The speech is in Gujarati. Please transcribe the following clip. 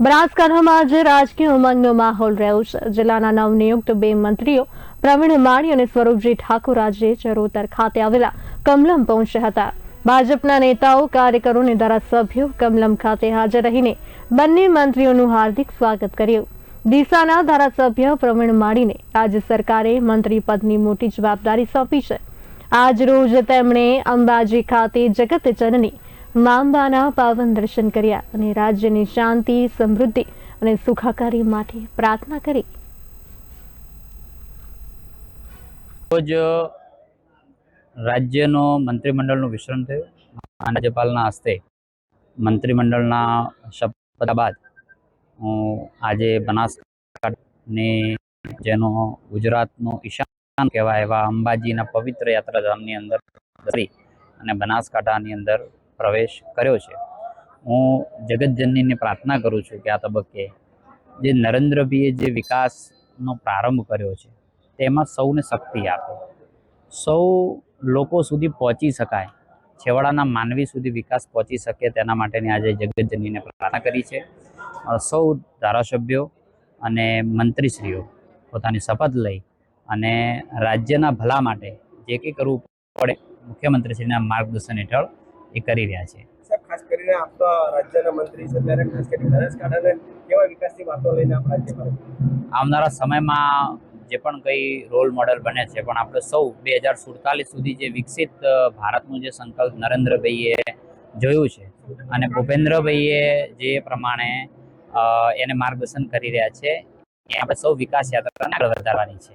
બનાસકાંઠામાં આજે રાજકીય ઉમંગનો માહોલ રહ્યો છે. જિલ્લાના નવનિયુક્ત બે મંત્રીઓ, પ્રવીણ માળી અને સ્વરૂપજી ઠાકોર આજે ચરોતર ખાતે આવેલા કમલમ પહોંચ્યા હતા. ભાજપના નેતાઓ, કાર્યકરો અને ધારાસભ્યો કમલમ ખાતે હાજર રહીને બંને મંત્રીઓનું હાર્દિક સ્વાગત કર્યું. ડીસાના ધારાસભ્ય પ્રવીણ માળીને રાજ્ય સરકારે મંત્રી પદની મોટી જવાબદારી સોંપી છે. આજ રોજ તેમણે અંબાજી ખાતે જગત જનની માંબાના પાવન દર્શન કર્યા અને રાજ્યની શાંતિ, સમૃદ્ધિ અને સુખાકારી માટે પ્રાર્થના કરી. રોજ રાજ્યનો મંત્રીમંડળનું વિસ્તરણ થયું. રાજ્યપાલના હસ્તે મંત્રીમંડળના શપથ બાદ હું આજે બનાસકાંઠાની જેનો ગુજરાતનું ઈશાન કહેવાય એવા અંબાજીના પવિત્ર યાત્રાધામની અંદર કરી અને બનાસકાંઠાની અંદર પ્રવેશ કર્યો છે. હું જગતજનનીને પ્રાર્થના કરું છું કે આ તબક્કે જે નરેન્દ્રભાઈએ જે વિકાસનો પ્રારંભ કર્યો છે, તેમાં સૌને શક્તિ આપે. સૌ લોકો સુધી પહોંચી શકાય. છેવાડાના માનવી સુધી વિકાસ પહોંચી શકે તેના માટેની આજે જગતજનીને પ્રાર્થના કરી છે. સૌ ધારાસભ્યો અને મંત્રીશ્રીઓ પોતાની શપથ લઈ અને રાજ્યના ભલા માટે જે કંઈ કરવું પડે મુખ્યમંત્રીશ્રીના માર્ગદર્શન હેઠળ એ કરી રહ્યા છે. સાહેબ ખાસ કરીને આપ તો રાજ્યના મંત્રી છે ત્યારે ખાસ કરીને બનાસકાંઠાને કેવા વિકાસની વાતો લઈને આપ રાજ્યમાં આવનારા સમયમાં જે પણ કંઈ રોલ મોડેલ બને છે પણ આપણે સૌ બે હજાર સુડતાલીસ સુધી જે વિકસિત ભારતનું જે સંકલ્પ નરેન્દ્રભાઈએ જોયું છે અને ભૂપેન્દ્રભાઈએ જે પ્રમાણે એને માર્ગદર્શન કરી રહ્યા છે એ આપણે સૌ વિકાસ યાત્રાને આગળ વધારવાની છે.